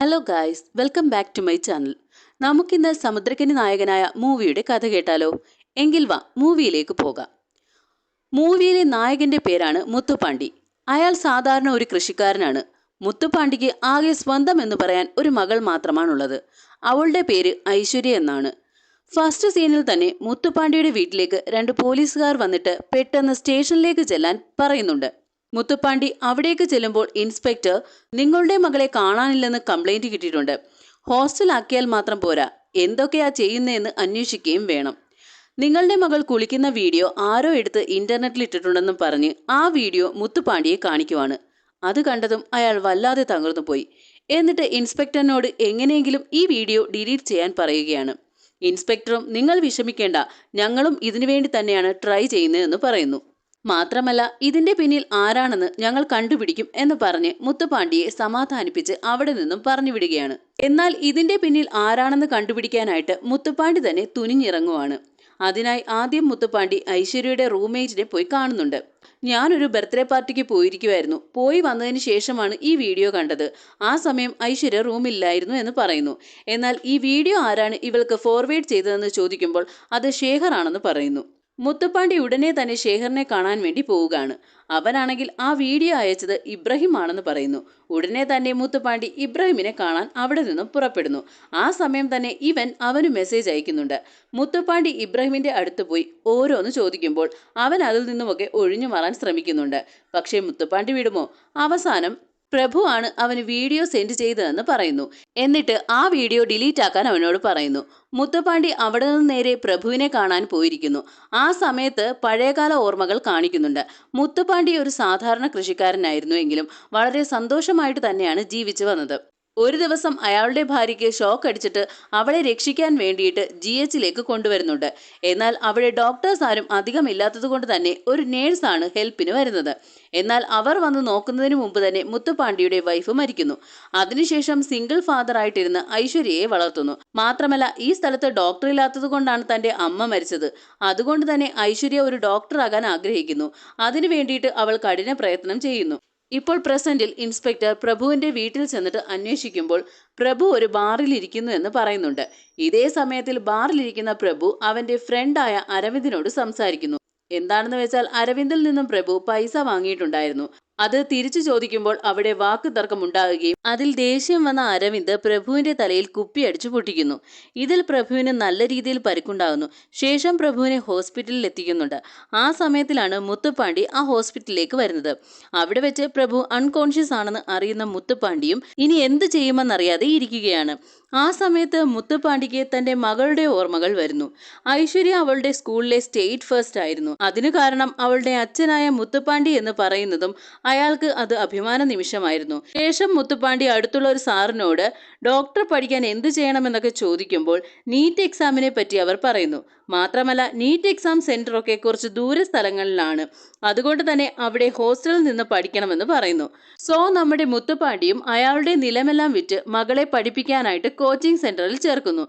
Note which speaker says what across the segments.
Speaker 1: Hello guys welcome back to my channel നമുക്കിന്ന് സമുദ്രക്കനി നായകനായ മൂവിയുടെ കഥ കേട്ടാലോ? എങ്കിൽ വാ മൂവിയിലേക്ക് പോകാം. മൂവിയിലെ നായകന്റെ പേരാണ് മുത്തുപാണ്ടി അയാൾ സാധാരണ ഒരു കൃഷിക്കാരനാണ്. മുത്തുപാണ്ടിക്ക് ആകെ സ്വന്തം എന്ന് പറയാൻ ഒരു മകൾ മാത്രമാണുള്ളത്. അവളുടെ പേര് ഐശ്വര്യ എന്നാണ്. ഫസ്റ്റ് സീനിൽ തന്നെ മുത്തുപാണ്ടിയുടെ വീട്ടിലേക്ക് രണ്ട് പോലീസുകാർ വന്നിട്ട് പെട്ടെന്ന് സ്റ്റേഷനിലേക്ക് ചെല്ലാൻ പറയുന്നുണ്ട്. മുത്തുപ്പാണ്ടി അവിടേക്ക് ചെല്ലുമ്പോൾ ഇൻസ്പെക്ടർ നിങ്ങളുടെ മകളെ കാണാനില്ലെന്ന് കംപ്ലൈന്റ് കിട്ടിയിട്ടുണ്ട്. ഹോസ്റ്റലാക്കിയാൽ മാത്രം പോരാ. എന്തൊക്കെയാ ചെയ്യുന്നതെന്ന് അന്വേഷിക്കുകയും വേണം. നിങ്ങളുടെ മകൾ കുളിക്കുന്ന വീഡിയോ ആരോ എടുത്ത് ഇന്റർനെറ്റിൽ ഇട്ടിട്ടുണ്ടെന്നും പറഞ്ഞ് ആ വീഡിയോ മുത്തുപാണ്ടിയെ കാണിക്കുവാണ്. അത് കണ്ടതും അയാൾ വല്ലാതെ തകർന്നു പോയി. എന്നിട്ട് ഇൻസ്പെക്ടറിനോട് എങ്ങനെയെങ്കിലും ഈ വീഡിയോ ഡിലീറ്റ് ചെയ്യാൻ പറയുകയാണ്. ഇൻസ്പെക്ടറും നിങ്ങൾ വിഷമിക്കേണ്ട. ഞങ്ങളും ഇതിനുവേണ്ടി തന്നെയാണ് ട്രൈ ചെയ്യുന്നതെന്ന് പറയുന്നു. മാത്രമല്ല ഇതിന്റെ പിന്നിൽ ആരാണെന്ന് ഞങ്ങൾ കണ്ടുപിടിക്കും എന്ന് പറഞ്ഞ് മുത്തുപാണ്ടിയെ സമാധാനിപ്പിച്ച് അവിടെ നിന്നും പറഞ്ഞുവിടുകയാണ്. എന്നാൽ ഇതിന്റെ പിന്നിൽ ആരാണെന്ന് കണ്ടുപിടിക്കാനായിട്ട് മുത്തുപാണ്ടി തന്നെ തുനിഞ്ഞിറങ്ങുവാണ്. അതിനായി ആദ്യം മുത്തുപാണ്ടി ഐശ്വര്യയുടെ റൂംമേറ്റിനെ പോയി കാണുന്നുണ്ട്. ഞാനൊരു ബർത്ത്ഡേ പാർട്ടിക്ക് പോയിരിക്കുമായിരുന്നു പോയി വന്നതിന് ശേഷമാണ് ഈ വീഡിയോ കണ്ടത്. ആ സമയം ഐശ്വര്യ റൂമില്ലായിരുന്നു എന്ന് പറയുന്നു. എന്നാൽ ഈ വീഡിയോ ആരാണ് ഇവൾക്ക് ഫോർവേഡ് ചെയ്തതെന്ന് ചോദിക്കുമ്പോൾ അത് ശേഖർ ആണെന്ന് പറയുന്നു. മുത്തുപ്പാണ്ടി ഉടനെ തന്നെ ശേഖറിനെ കാണാൻ വേണ്ടി പോവുകയാണ്. അവനാണെങ്കിൽ ആ വീഡിയോ അയച്ചത് ഇബ്രാഹിം ആണെന്ന് പറയുന്നു. ഉടനെ തന്നെ മുത്തുപ്പാണ്ടി ഇബ്രാഹിമിനെ കാണാൻ അവിടെ നിന്നും പുറപ്പെടുന്നു. ആ സമയം തന്നെ ഇവൻ അവന് മെസ്സേജ് അയക്കുന്നുണ്ട്. മുത്തുപ്പാണ്ടി ഇബ്രാഹിമിന്റെ അടുത്ത് പോയി ഓരോന്ന് ചോദിക്കുമ്പോൾ അവൻ അതിൽ നിന്നുമൊക്കെ ഒഴിഞ്ഞു മാറാൻ ശ്രമിക്കുന്നുണ്ട്. പക്ഷേ മുത്തുപ്പാണ്ടി വിടുമോ? അവസാനം പ്രഭു ആണ് അവന് വീഡിയോ സെൻഡ് ചെയ്തതെന്ന് പറയുന്നു. എന്നിട്ട് ആ വീഡിയോ ഡിലീറ്റ് ആക്കാൻ അവനോട് പറയുന്നു. മുത്തുപാണ്ടി അവിടെ നിന്ന് നേരെ പ്രഭുവിനെ കാണാൻ പോയിരിക്കുന്നു. ആ സമയത്ത് പഴയകാല ഓർമ്മകൾ കാണിക്കുന്നുണ്ട്. മുത്തുപാണ്ടി ഒരു സാധാരണ കൃഷിക്കാരനായിരുന്നു എങ്കിലും വളരെ സന്തോഷമായിട്ട് തന്നെയാണ് ജീവിച്ചു വന്നത്. ഒരു ദിവസം അയാളുടെ ഭാര്യയ്ക്ക് ഷോക്ക് അടിച്ചിട്ട് അവളെ രക്ഷിക്കാൻ വേണ്ടിയിട്ട് ജി എച്ചിലേക്ക് കൊണ്ടുവരുന്നുണ്ട്. എന്നാൽ അവിടെ ഡോക്ടേഴ്സ് ആരും അധികം ഇല്ലാത്തത് കൊണ്ട് തന്നെ ഒരു നേഴ്സാണ് ഹെൽപ്പിന് വരുന്നത്. എന്നാൽ അവർ വന്ന് നോക്കുന്നതിന് മുമ്പ് തന്നെ മുത്തുപാണ്ടിയുടെ വൈഫ് മരിക്കുന്നു. അതിനുശേഷം സിംഗിൾ ഫാദർ ആയിട്ടിരുന്ന് ഐശ്വര്യയെ വളർത്തുന്നു. മാത്രമല്ല ഈ സ്ഥലത്ത് ഡോക്ടർ ഇല്ലാത്തത് കൊണ്ടാണ് തന്റെ അമ്മ മരിച്ചത്. അതുകൊണ്ട് തന്നെ ഐശ്വര്യ ഒരു ഡോക്ടർ ആകാൻ ആഗ്രഹിക്കുന്നു. അതിനു വേണ്ടിയിട്ട് അവൾ കഠിന പ്രയത്നം ചെയ്യുന്നു. ഇപ്പോൾ പ്രസന്റിൽ ഇൻസ്പെക്ടർ പ്രഭുവിന്റെ വീട്ടിൽ ചെന്നിട്ട് അന്വേഷിക്കുമ്പോൾ പ്രഭു ഒരു ബാറിൽ ഇരിക്കുന്നു എന്ന് പറയുന്നുണ്ട്. ഇതേ സമയത്തിൽ ബാറിലിരിക്കുന്ന പ്രഭു അവന്റെ ഫ്രണ്ടായ അരവിന്ദിനോട് സംസാരിക്കുന്നു. എന്താണെന്ന് വെച്ചാൽ അരവിന്ദിൽ നിന്നും പ്രഭു പൈസ വാങ്ങിയിട്ടുണ്ടായിരുന്നു. അത് തിരിച്ചു ചോദിക്കുമ്പോൾ അവിടെ വാക്ക് തർക്കമുണ്ടാകുകയും അതിൽ ദേഷ്യം വന്ന അരവിന്ദ് പ്രഭുവിന്റെ തലയിൽ കുപ്പിയടിച്ചു പൊട്ടിക്കുന്നു. ഇതിൽ പ്രഭുവിന് നല്ല രീതിയിൽ പരിക്കുണ്ടാകുന്നു. ശേഷം പ്രഭുവിനെ ഹോസ്പിറ്റലിൽ എത്തിക്കുന്നുണ്ട്. ആ സമയത്തിലാണ് മുത്തുപ്പാണ്ടി ആ ഹോസ്പിറ്റലിലേക്ക് വരുന്നത്. അവിടെ വെച്ച് പ്രഭു അൺകോൺഷ്യസ് ആണെന്ന് അറിയുന്ന മുത്തുപ്പാണ്ടിയും ഇനി എന്ത് ചെയ്യുമെന്നറിയാതെ ഇരിക്കുകയാണ്. ആ സമയത്ത് മുത്തുപ്പാണ്ടിക്ക് തന്റെ മകളുടെ ഓർമ്മകൾ വരുന്നു. ഐശ്വര്യ അവളുടെ സ്കൂളിലെ സ്റ്റേറ്റ് ഫസ്റ്റ് ആയിരുന്നു. അതിനു കാരണം അവളുടെ അച്ഛനായ മുത്തുപ്പാണ്ടി എന്ന് പറയുന്നതും അയാൾക്ക് അത് അഭിമാന നിമിഷമായിരുന്നു. ശേഷം മുത്തുപ്പാണ്ടി അടുത്തുള്ള ഒരു സാറിനോട് ഡോക്ടർ പഠിക്കാൻ എന്ത് ചെയ്യണമെന്നൊക്കെ ചോദിക്കുമ്പോൾ നീറ്റ് എക്സാമിനെ പറ്റി അവർ പറയുന്നു. മാത്രമല്ല നീറ്റ് എക്സാം സെന്റർ ഒക്കെ കുറച്ച് ദൂര സ്ഥലങ്ങളിലാണ്. അതുകൊണ്ട് തന്നെ അവിടെ ഹോസ്റ്റലിൽ നിന്ന് പഠിക്കണമെന്ന് പറയുന്നു. സോ നമ്മുടെ മുത്തുപാണ്ടിയും അയാളുടെ നിലമെല്ലാം വിറ്റ് മകളെ പഠിപ്പിക്കാനായിട്ട് കോച്ചിങ് സെന്ററിൽ ചേർക്കുന്നു.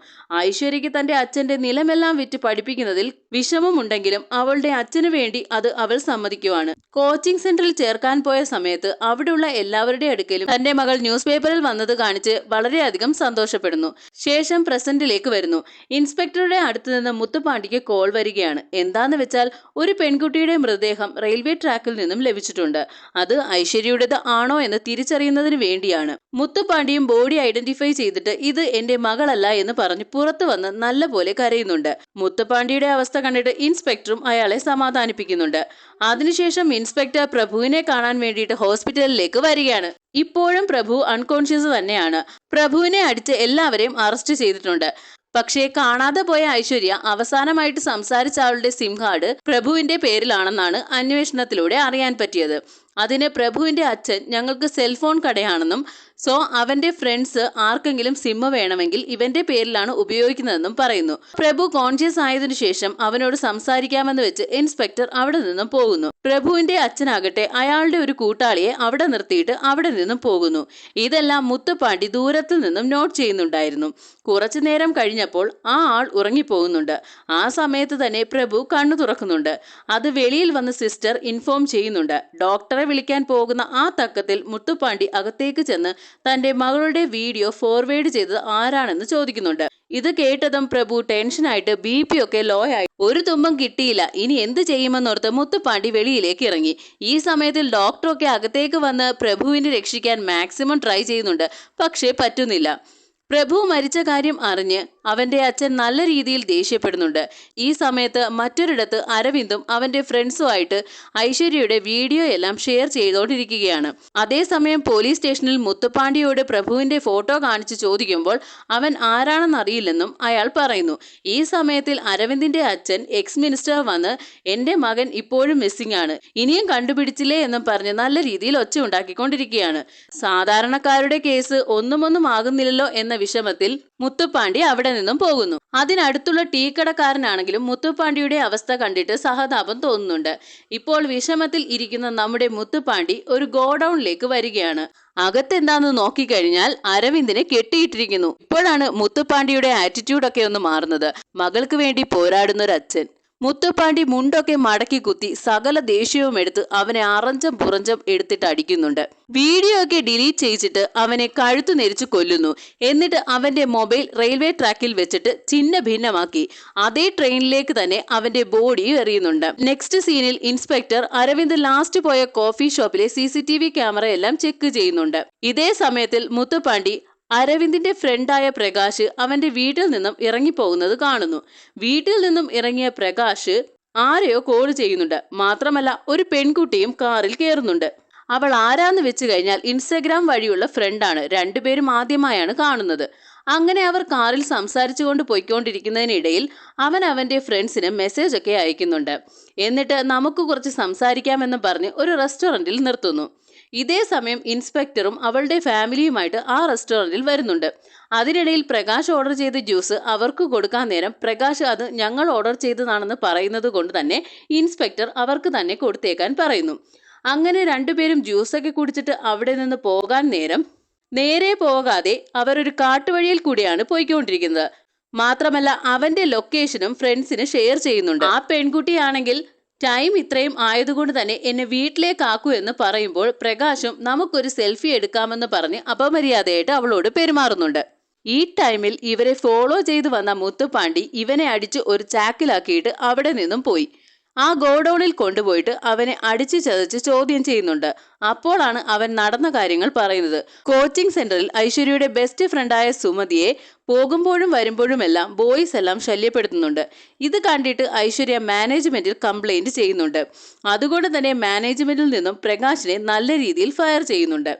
Speaker 1: ഐശ്വര്യയ്ക്ക് തന്റെ അച്ഛന്റെ നിലമെല്ലാം വിറ്റ് പഠിപ്പിക്കുന്നതിൽ വിഷമമുണ്ടെങ്കിലും അവളുടെ അച്ഛന് വേണ്ടി അത് അവൾ സമ്മതിക്കുവാണ്. കോച്ചിങ് സെന്ററിൽ ചേർക്കാൻ പോയ സമയത്ത് അവിടെയുള്ള എല്ലാവരുടെ അടുക്കലും തന്റെ മകൾ ന്യൂസ് പേപ്പറിൽ വന്നത് കാണിച്ച് വളരെയധികം സന്തോഷപ്പെടുന്നു. ശേഷം പ്രസന്റിലേക്ക് വരുന്നു. ഇൻസ്പെക്ടറുടെ അടുത്ത് നിന്ന് മുത്തുപാണ്ടിക്ക് കോൾ വരികയാണ്. എന്താന്ന് വെച്ചാൽ ഒരു പെൺകുട്ടിയുടെ മൃതദേഹം റെയിൽവേ ട്രാക്കിൽ നിന്നും ലഭിച്ചിട്ടുണ്ട്. അത് ഐശ്വര്യയുടേത് ആണോ എന്ന് തിരിച്ചറിയുന്നതിന് വേണ്ടിയാണ്. മുത്തുപാണ്ടിയും ബോഡി ഐഡന്റിഫൈ ചെയ്തിട്ട് ഇത് എന്റെ മകളല്ല എന്ന് പറഞ്ഞ് പുറത്തു വന്ന് നല്ല പോലെ കരയുന്നുണ്ട്. മുത്തുപാണ്ടിയുടെ അവസ്ഥ കണ്ടിട്ട് ഇൻസ്പെക്ടറും അയാളെ സമാധാനിപ്പിക്കുന്നുണ്ട്. അതിനുശേഷം ഇൻസ്പെക്ടർ പ്രഭുവിനെ കാണാൻ വേണ്ടിയിട്ട് ഹോസ്പിറ്റലിലേക്ക് വരികയാണ്. ഇപ്പോഴും പ്രഭു അൺകോൺഷ്യസ് തന്നെയാണ്. പ്രഭുവിനെ അടിച്ച് എല്ലാവരെയും അറസ്റ്റ് ചെയ്തിട്ടുണ്ട്. പക്ഷേ കാണാതെ പോയ ഐശ്വര്യ അവസാനമായിട്ട് സംസാരിച്ച ആളുടെ സിം കാർഡ് പ്രഭുവിന്റെ പേരിലാണെന്നാണ് അന്വേഷണത്തിലൂടെ അറിയാൻ പറ്റിയത്. അതിന് പ്രഭുവിന്റെ അച്ഛൻ ഞങ്ങൾക്ക് സെൽഫോൺ കടയാണെന്നും സോ അവന്റെ ഫ്രണ്ട്സ് ആർക്കെങ്കിലും സിമ്മ് വേണമെങ്കിൽ ഇവന്റെ പേരിലാണ് ഉപയോഗിക്കുന്നതെന്നും പറയുന്നു. പ്രഭു കോൺഷ്യസ് ആയതിനു ശേഷം അവനോട് സംസാരിക്കാമെന്ന് വെച്ച് ഇൻസ്പെക്ടർ അവിടെ നിന്നും പോകുന്നു. പ്രഭുവിന്റെ അച്ഛനാകട്ടെ അയാളുടെ ഒരു കൂട്ടാളിയെ അവിടെ നിർത്തിയിട്ട് അവിടെ നിന്നും പോകുന്നു. ഇതെല്ലാം മുത്തുപാണ്ടി ദൂരത്തിൽ നിന്നും നോട്ട് ചെയ്യുന്നുണ്ടായിരുന്നു. കുറച്ചു നേരം കഴിഞ്ഞപ്പോൾ ആ ആൾ ഉറങ്ങിപ്പോകുന്നുണ്ട്. ആ സമയത്ത് തന്നെ പ്രഭു കണ്ണു തുറക്കുന്നുണ്ട്. അത് വെളിയിൽ വന്ന് സിസ്റ്റർ ഇൻഫോം ചെയ്യുന്നുണ്ട്. ഡോക്ടറെ വിളിക്കാൻ പോകുന്ന ആ തക്കത്തിൽ മുത്തുപ്പാണ്ടി അകത്തേക്ക് ചെന്ന് തന്റെ മകളുടെ വീഡിയോ ഫോർവേഡ് ചെയ്തത് ആരാണെന്ന് ചോദിക്കുന്നുണ്ട്. ഇത് കേട്ടതും പ്രഭു ടെൻഷനായിട്ട് ബി പി ഒക്കെ ലോ ആയി. ഒരു തുമ്പം കിട്ടിയില്ല. ഇനി എന്ത് ചെയ്യുമെന്നോർത്ത് മുത്തുപ്പാണ്ടി വെളിയിലേക്ക് ഇറങ്ങി. ഈ സമയത്തിൽ ഡോക്ടറൊക്കെ അകത്തേക്ക് വന്ന് പ്രഭുവിനെ രക്ഷിക്കാൻ മാക്സിമം ട്രൈ ചെയ്യുന്നുണ്ട്. പക്ഷേ പറ്റുന്നില്ല. പ്രഭു മരിച്ച കാര്യം അറിഞ്ഞ് അവന്റെ അച്ഛൻ നല്ല രീതിയിൽ ദേഷ്യപ്പെടുന്നുണ്ട്. ഈ സമയത്ത് മറ്റൊരിടത്ത് അരവിന്ദും അവന്റെ ഫ്രണ്ട്സുമായിട്ട് ഐശ്വര്യയുടെ വീഡിയോ എല്ലാം ഷെയർ ചെയ്തുകൊണ്ടിരിക്കുകയാണ് അതേസമയം പോലീസ് സ്റ്റേഷനിൽ മുത്തുപ്പാണ്ടിയോട് പ്രഭുവിന്റെ ഫോട്ടോ കാണിച്ച് ചോദിക്കുമ്പോൾ അവൻ ആരാണെന്ന് അറിയില്ലെന്നും അയാൾ പറയുന്നു. ഈ സമയത്തിൽ അരവിന്ദിന്റെ അച്ഛൻ എക്സ് മിനിസ്റ്റർ വന്ന് എന്റെ മകൻ ഇപ്പോഴും മിസ്സിംഗ് ആണ്. ഇനിയും കണ്ടുപിടിച്ചില്ലേ? എന്നും പറഞ്ഞ് നല്ല രീതിയിൽ ഒച്ച ഉണ്ടാക്കിക്കൊണ്ടിരിക്കുകയാണ്. സാധാരണക്കാരുടെ കേസ് ഒന്നും ഒന്നും ആകുന്നില്ലല്ലോ എന്ന വിഷമത്തിൽ മുത്തുപ്പാണ്ടി അവിടെ നിന്നും പോകുന്നു. അതിനടുത്തുള്ള ടീ കടക്കാരനാണെങ്കിലും മുത്തുപ്പാണ്ടിയുടെ അവസ്ഥ കണ്ടിട്ട് സഹതാപം തോന്നുന്നുണ്ട്. ഇപ്പോൾ വിഷമത്തിൽ ഇരിക്കുന്ന നമ്മുടെ മുത്തുപ്പാണ്ടി ഒരു ഗോഡൌണിലേക്ക് വരികയാണ്. അകത്തെന്താന്ന് നോക്കിക്കഴിഞ്ഞാൽ അരവിന്ദിനെ കെട്ടിയിട്ടിരിക്കുന്നു. ഇപ്പോഴാണ് മുത്തുപ്പാണ്ടിയുടെ ആറ്റിറ്റ്യൂഡൊക്കെ ഒന്ന് മാറുന്നത്. മകൾക്ക് വേണ്ടി പോരാടുന്ന അച്ഛൻ മുത്തുപ്പാണ്ടി മുണ്ടൊക്കെ മടക്കി കുത്തി സകല ദേഷ്യവും എടുത്ത് അവനെ അറഞ്ചം പുറഞ്ചം എടുത്തിട്ട് അടിക്കുന്നുണ്ട്. വീഡിയോ ഒക്കെ ഡിലീറ്റ് ചെയ്യിച്ചിട്ട് അവനെ കഴുത്തു നെരിച്ചു കൊല്ലുന്നു. എന്നിട്ട് അവന്റെ മൊബൈൽ റെയിൽവേ ട്രാക്കിൽ വെച്ചിട്ട് ചിന്ന ഭിന്നമാക്കി അതേ ട്രെയിനിലേക്ക് തന്നെ അവന്റെ ബോഡി എറിയുന്നുണ്ട്. നെക്സ്റ്റ് സീനിൽ ഇൻസ്പെക്ടർ അരവിന്ദ് ലാസ്റ്റ് പോയ coffee ഷോപ്പിലെ C C T V camera എല്ലാം ചെക്ക് ചെയ്യുന്നുണ്ട്. ഇതേ സമയത്തിൽ മുത്തുപ്പാണ്ടി അരവിന്ദിന്റെ ഫ്രണ്ടായ പ്രകാശ് അവന്റെ വീട്ടിൽ നിന്നും ഇറങ്ങിപ്പോകുന്നത് കാണുന്നു. വീട്ടിൽ നിന്നും ഇറങ്ങിയ പ്രകാശ് ആരെയോ കോൾ ചെയ്യുന്നുണ്ട്. മാത്രമല്ല ഒരു പെൺകുട്ടിയും കാറിൽ കയറുന്നുണ്ട് അവൾ ആരാന്ന് വെച്ച് കഴിഞ്ഞാൽ ഇൻസ്റ്റഗ്രാം വഴിയുള്ള ഫ്രണ്ടാണ് രണ്ടുപേരും ആദ്യമായാണ് കാണുന്നത്. അങ്ങനെ അവർ കാറിൽ സംസാരിച്ചു കൊണ്ട് പോയിക്കൊണ്ടിരിക്കുന്നതിനിടയിൽ അവൻ അവന്റെ ഫ്രണ്ട്സിന് മെസ്സേജ് ഒക്കെ അയക്കുന്നുണ്ട്. എന്നിട്ട് നമുക്ക് കുറച്ച് സംസാരിക്കാമെന്ന് പറഞ്ഞ് ഒരു റെസ്റ്റോറന്റിൽ നിർത്തുന്നു. ഇതേ സമയം ഇൻസ്പെക്ടറും അവളുടെ ഫാമിലിയുമായിട്ട് ആ റെസ്റ്റോറന്റിൽ വരുന്നുണ്ട്. അതിനിടയിൽ പ്രകാശ് ഓർഡർ ചെയ്ത ജ്യൂസ് അവർക്ക് കൊടുക്കാൻ നേരം പ്രകാശ് അത് ഞങ്ങൾ ഓർഡർ ചെയ്തതാണെന്ന് പറയുന്നത് കൊണ്ട് തന്നെ ഇൻസ്പെക്ടർ അവർക്ക് തന്നെ കൊടുത്തേക്കാൻ പറയുന്നു. അങ്ങനെ രണ്ടുപേരും ജ്യൂസൊക്കെ കുടിച്ചിട്ട് അവിടെ നിന്ന് പോകാൻ നേരം നേരെ പോകാതെ അവരൊരു കാട്ടുവഴിയിൽ കൂടിയാണ് പോയിക്കൊണ്ടിരിക്കുന്നത്. മാത്രമല്ല അവന്റെ ലൊക്കേഷനും ഫ്രണ്ട്സിന് ഷെയർ ചെയ്യുന്നുണ്ട്. ആ പെൺകുട്ടിയാണെങ്കിൽ ടൈം ഇത്രയും ആയതുകൊണ്ട് തന്നെ എന്നെ വീട്ടിലേക്കാക്കൂ എന്ന് പറയുമ്പോൾ പ്രകാശും നമുക്കൊരു സെൽഫി എടുക്കാമെന്ന് പറഞ്ഞ് അപമര്യാദയായിട്ട് അവളോട് പെരുമാറുന്നുണ്ട്. ഈ ടൈമിൽ ഇവരെ ഫോളോ ചെയ്തു വന്ന മുത്തുപാണ്ടി ഇവനെ അടിച്ച് ഒരു ചാക്കിലാക്കിയിട്ട് അവിടെ നിന്നും പോയി. ആ ഗോഡൌണിൽ കൊണ്ടുപോയിട്ട് അവനെ അടിച്ചു ചതച്ച് ചോദ്യം ചെയ്യുന്നുണ്ട്. അപ്പോഴാണ് അവൻ നടന്ന കാര്യങ്ങൾ പറയുന്നത്. കോച്ചിങ് സെന്ററിൽ ഐശ്വര്യയുടെ ബെസ്റ്റ് ഫ്രണ്ടായ സുമതിയെ പോകുമ്പോഴും വരുമ്പോഴുമെല്ലാം ബോയ്സ് എല്ലാം ശല്യപ്പെടുത്തുന്നുണ്ട്. ഇത് കണ്ടിട്ട് ഐശ്വര്യ മാനേജ്മെന്റിൽ കംപ്ലൈന്റ് ചെയ്യുന്നുണ്ട്. അതുകൊണ്ട് തന്നെ മാനേജ്മെന്റിൽ നിന്നും പ്രകാശിനെ നല്ല രീതിയിൽ ഫയർ ചെയ്യുന്നുണ്ട്.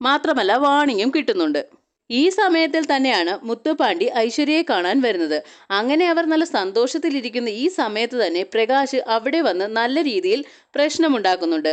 Speaker 1: മാത്രമല്ല വാണിങ്ങും കിട്ടുന്നുണ്ട്. ഈ സമയത്തിൽ തന്നെയാണ് മുത്തുപാണ്ടി ഐശ്വര്യയെ കാണാൻ വരുന്നത്. അങ്ങനെ അവർ നല്ല സന്തോഷത്തിലിരിക്കുന്ന ഈ സമയത്ത് തന്നെ പ്രകാശ് അവിടെ വന്ന് നല്ല രീതിയിൽ പ്രശ്നമുണ്ടാക്കുന്നുണ്ട്.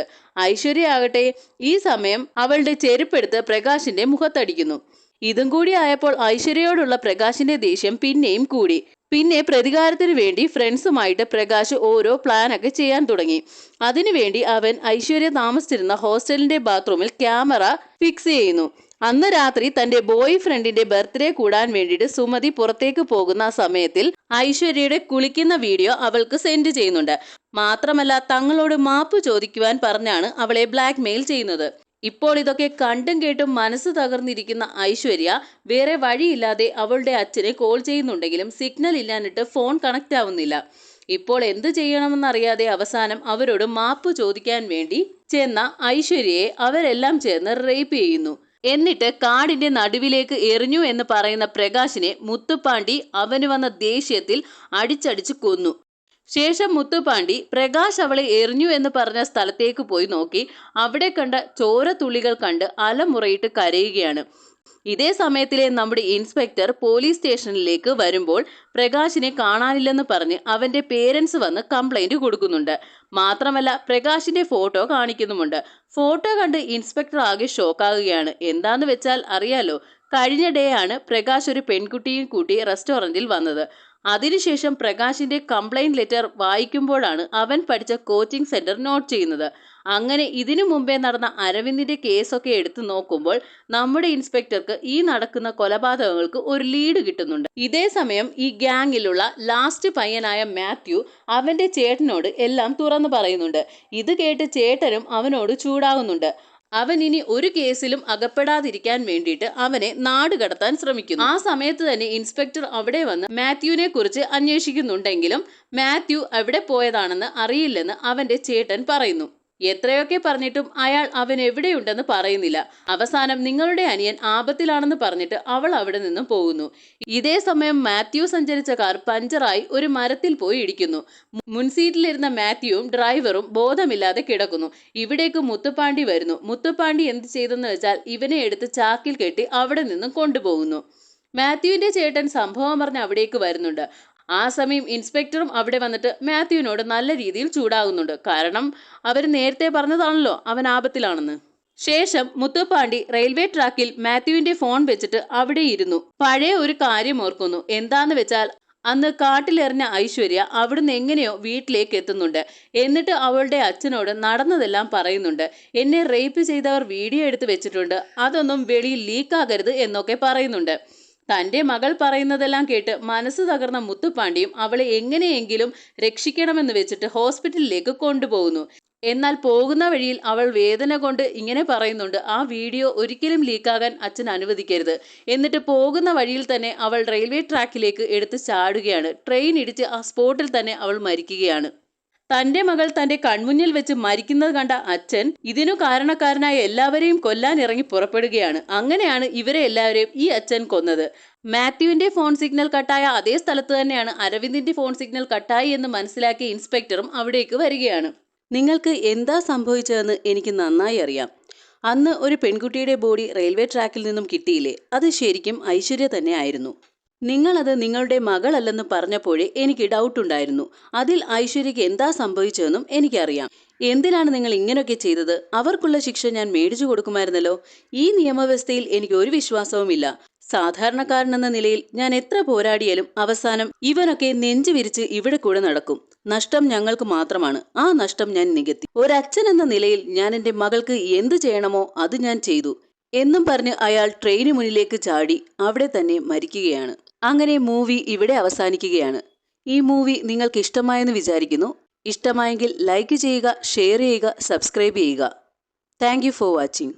Speaker 1: ഐശ്വര്യ ആകട്ടെ ഈ സമയം അവളുടെ ചെരുപ്പെടുത്ത് പ്രകാശിന്റെ മുഖത്തടിക്കുന്നു. ഇതും കൂടി ആയപ്പോൾ ഐശ്വര്യയോടുള്ള പ്രകാശിന്റെ ദേഷ്യം പിന്നെയും കൂടി. പിന്നെ പ്രതികാരത്തിന് വേണ്ടി ഫ്രണ്ട്സുമായിട്ട് പ്രകാശ് ഓരോ പ്ലാനൊക്കെ ചെയ്യാൻ തുടങ്ങി. അതിനുവേണ്ടി അവൻ ഐശ്വര്യ താമസിച്ചിരുന്ന ഹോസ്റ്റലിന്റെ ബാത്റൂമിൽ ക്യാമറ ഫിക്സ് ചെയ്യുന്നു. അന്ന് രാത്രി തന്റെ ബോയ് ഫ്രണ്ടിന്റെ ബർത്ത്ഡേ കൂടാൻ വേണ്ടിയിട്ട് സുമതി പുറത്തേക്ക് പോകുന്ന സമയത്തിൽ ഐശ്വര്യയുടെ കുളിക്കുന്ന വീഡിയോ അവൾക്ക് സെൻഡ് ചെയ്യുന്നുണ്ട്. മാത്രമല്ല തങ്ങളോട് മാപ്പ് ചോദിക്കുവാൻ പറഞ്ഞാണ് അവളെ ബ്ലാക്ക് മെയിൽ ചെയ്യുന്നത്. ഇപ്പോൾ ഇതൊക്കെ കണ്ടും കേട്ടും മനസ്സ് തകർന്നിരിക്കുന്ന ഐശ്വര്യ വേറെ വഴിയില്ലാതെ അവളുടെ അച്ഛനെ കോൾ ചെയ്യുന്നുണ്ടെങ്കിലും സിഗ്നൽ ഇല്ലാഞ്ഞിട്ട് ഫോൺ കണക്റ്റ് ആവുന്നില്ല. ഇപ്പോൾ എന്ത് ചെയ്യണമെന്നറിയാതെ അവസാനം അവരോട് മാപ്പ് ചോദിക്കാൻ വേണ്ടി ചെന്ന ഐശ്വര്യയെ അവരെല്ലാം ചേർന്ന് റേപ്പ് ചെയ്യുന്നു. എന്നിട്ട് കാടിന്റെ നടുവിലേക്ക് എറിഞ്ഞു എന്ന് പറയുന്ന പ്രകാശിനെ മുത്തുപ്പാണ്ടി അവന് വന്ന ദേഷ്യത്തിൽ അടിച്ചടിച്ച് കൊന്നു. ശേഷം മുത്തുപാണ്ടി പ്രകാശ് അവളെ എറിഞ്ഞു എന്ന് പറഞ്ഞ സ്ഥലത്തേക്ക് പോയി നോക്കി. അവിടെ കണ്ട ചോര തുള്ളികൾ കണ്ട് അലമുറയിട്ട് കരയുകയാണ്. ഇതേ സമയത്തിലെ നമ്മുടെ ഇൻസ്പെക്ടർ പോലീസ് സ്റ്റേഷനിലേക്ക് വരുമ്പോൾ പ്രകാശിനെ കാണാനില്ലെന്ന് പറഞ്ഞ് അവന്റെ പേരൻസ് വന്ന് കംപ്ലൈന്റ് കൊടുക്കുന്നുണ്ട്. മാത്രമല്ല പ്രകാശിന്റെ ഫോട്ടോ കാണിക്കുന്നുമുണ്ട്. ഫോട്ടോ കണ്ട് ഇൻസ്പെക്ടർ ആകെ ഷോക്കാകുകയാണ്. എന്താന്ന് വെച്ചാൽ അറിയാലോ കഴിഞ്ഞ ഡേ ആണ് പ്രകാശ് ഒരു പെൺകുട്ടിയും കൂട്ടി റെസ്റ്റോറന്റിൽ വന്നത്. അതിനുശേഷം പ്രകാശിന്റെ കംപ്ലൈന്റ് ലെറ്റർ വായിക്കുമ്പോഴാണ് അവൻ പഠിച്ച കോച്ചിങ് സെന്റർ നോട്ട് ചെയ്യുന്നത്. അങ്ങനെ ഇതിനു മുമ്പേ നടന്ന അരവിന്ദിന്റെ കേസൊക്കെ എടുത്തു നോക്കുമ്പോൾ നമ്മുടെ ഇൻസ്പെക്ടർക്ക് ഈ നടക്കുന്ന കൊലപാതകങ്ങൾക്ക് ഒരു ലീഡ് കിട്ടുന്നുണ്ട്. ഇതേ സമയം ഈ ഗ്യാങ്ങിലുള്ള ലാസ്റ്റ് പയ്യനായ മാത്യു അവന്റെ ചേട്ടനോട് എല്ലാം തുറന്നു പറയുന്നുണ്ട്. ഇത് കേട്ട് ചേട്ടനും അവനോട് ചൂടാകുന്നുണ്ട് അവൻ ഇനി ഒരു കേസിലും അകപ്പെടാതിരിക്കാൻ വേണ്ടിയിട്ട് അവനെ നാട് കടത്താൻ ശ്രമിക്കുന്നു. ആ സമയത്ത് തന്നെ ഇൻസ്പെക്ടർ അവിടെ വന്ന് മാത്യുവിനെ കുറിച്ച് അന്വേഷിക്കുന്നുണ്ടെങ്കിലും മാത്യു എവിടെ പോയതാണെന്ന് അറിയില്ലെന്ന് അവന്റെ ചേട്ടൻ പറയുന്നു. എത്രയൊക്കെ പറഞ്ഞിട്ടും അയാൾ അവൻ എവിടെയുണ്ടെന്ന് പറയുന്നില്ല. അവസാനം നിങ്ങളുടെ അനിയൻ ആപത്തിലാണെന്ന് പറഞ്ഞിട്ട് അവൾ അവിടെ നിന്നും പോകുന്നു. ഇതേ സമയം മാത്യു സഞ്ചരിച്ച കാർ പഞ്ചറായി ഒരു മരത്തിൽ പോയി ഇടിക്കുന്നു. മുൻസീറ്റിലിരുന്ന മാത്യുവും ഡ്രൈവറും ബോധമില്ലാതെ കിടക്കുന്നു. ഇവിടേക്ക് മുത്തുപ്പാണ്ടി വരുന്നു. മുത്തുപ്പാണ്ടി എന്ത് ചെയ്തെന്ന് വെച്ചാൽ ഇവനെ എടുത്ത് ചാക്കിൽ കെട്ടി അവിടെ നിന്നും കൊണ്ടുപോകുന്നു. മാത്യുവിന്റെ ചേട്ടൻ സംഭവം പറഞ്ഞ് അവിടേക്ക് വരുന്നുണ്ട്. ആ സമയം ഇൻസ്പെക്ടറും അവിടെ വന്നിട്ട് മാത്യുവിനോട് നല്ല രീതിയിൽ ചൂടാകുന്നുണ്ട്. കാരണം അവർ നേരത്തെ പറഞ്ഞതാണല്ലോ അവൻ ആപത്തിലാണെന്ന്. ശേഷം മുത്തുപ്പാണ്ടി റെയിൽവേ ട്രാക്കിൽ മാത്യുവിന്റെ ഫോൺ വെച്ചിട്ട് അവിടെ ഇരുന്നു പഴയ ഒരു കാര്യം ഓർക്കുന്നു. എന്താന്ന് വെച്ചാൽ അന്ന് കാട്ടിലെറിഞ്ഞ ഐശ്വര്യ അവിടുന്ന് എങ്ങനെയോ വീട്ടിലേക്ക് എത്തുന്നുണ്ട്. എന്നിട്ട് അവളുടെ അച്ഛനോട് നടന്നതെല്ലാം പറയുന്നുണ്ട്. എന്നെ റേപ്പ് ചെയ്തവർ വീഡിയോ എടുത്ത് വെച്ചിട്ടുണ്ട്. അതൊന്നും വെളിയിൽ ലീക്കാകരുത് എന്നൊക്കെ പറയുന്നുണ്ട്. തന്റെ മകൾ പറയുന്നതെല്ലാം കേട്ട് മനസ്സ് തകർന്ന മുത്തുപ്പാണ്ടിയും അവളെ എങ്ങനെയെങ്കിലും രക്ഷിക്കണമെന്ന് വെച്ചിട്ട് ഹോസ്പിറ്റലിലേക്ക് കൊണ്ടുപോകുന്നു. എന്നാൽ പോകുന്ന വഴിയിൽ അവൾ വേദന കൊണ്ട് ഇങ്ങനെ പറയുന്നുണ്ട് ആ വീഡിയോ ഒരിക്കലും ലീക്കാകാൻ അച്ഛൻ അനുവദിക്കരുത് എന്നിട്ട് പോകുന്ന വഴിയിൽ തന്നെ അവൾ റെയിൽവേ ട്രാക്കിലേക്ക് എടുത്ത് ചാടുകയാണ്. ട്രെയിൻ ഇടിച്ച് ആ സ്പോട്ടിൽ തന്നെ അവൾ മരിക്കുകയാണ്. തന്റെ മകൾ തന്റെ കൺമുന്നിൽ വെച്ച് മരിക്കുന്നത് കണ്ട അച്ഛൻ ഇതിനു കാരണക്കാരനായ എല്ലാവരെയും കൊല്ലാൻ ഇറങ്ങി പുറപ്പെടുകയാണ്. അങ്ങനെയാണ് ഇവരെ എല്ലാവരെയും ഈ അച്ഛൻ കൊന്നത്. മാത്യുവിന്റെ ഫോൺ സിഗ്നൽ കട്ടായ അതേ സ്ഥലത്ത് തന്നെയാണ് അരവിന്ദിന്റെ ഫോൺ സിഗ്നൽ കട്ടായി എന്ന് മനസ്സിലാക്കിയ ഇൻസ്പെക്ടറും അവിടേക്ക് വരികയാണ്. നിങ്ങൾക്ക് എന്താ സംഭവിച്ചതെന്ന് എനിക്ക് നന്നായി അറിയാം. അന്ന് ഒരു പെൺകുട്ടിയുടെ ബോഡി റെയിൽവേ ട്രാക്കിൽ നിന്നും കിട്ടിയില്ലേ? അത് ശരിക്കും ഐശ്വര്യ തന്നെ ആയിരുന്നു. നിങ്ങളത് നിങ്ങളുടെ മകളല്ലെന്ന് പറഞ്ഞപ്പോഴേ എനിക്ക് ഡൗട്ട് ഉണ്ടായിരുന്നു. അതിൽ ഐശ്വര്യയ്ക്ക് എന്താ സംഭവിച്ചതെന്നും എനിക്കറിയാം. എന്തിനാണ് നിങ്ങൾ ഇങ്ങനെയൊക്കെ ചെയ്തത്? അവർക്കുള്ള ശിക്ഷ ഞാൻ മേടിച്ചു കൊടുക്കുമായിരുന്നല്ലോ. ഈ നിയമവ്യവസ്ഥയിൽ എനിക്ക് ഒരു വിശ്വാസവുമില്ല. സാധാരണക്കാരനെന്ന നിലയിൽ ഞാൻ എത്ര പോരാടിയാലും അവസാനം ഇവനൊക്കെ നെഞ്ചു വിരിച്ച് ഇവിടെ കൂടെ നടക്കും. നഷ്ടം ഞങ്ങൾക്ക് മാത്രമാണ്. ആ നഷ്ടം ഞാൻ നികത്തി. ഒരച്ഛൻ എന്ന നിലയിൽ ഞാൻ എന്റെ മകൾക്ക് എന്തു ചെയ്യണമോ അത് ഞാൻ ചെയ്തു. എന്നും പറഞ്ഞ് അയാൾ ട്രെയിന് മുന്നിലേക്ക് ചാടി അവിടെ തന്നെ മരിക്കുകയാണ്. അങ്ങനെ മൂവി ഇവിടെ അവസാനിക്കുകയാണ്. ഈ മൂവി നിങ്ങൾക്ക് ഇഷ്ടമായെന്ന് വിചാരിക്കുന്നു. ഇഷ്ടമായെങ്കിൽ ലൈക്ക് ചെയ്യുക ഷെയർ ചെയ്യുക സബ്സ്ക്രൈബ് ചെയ്യുക. Thank for watching.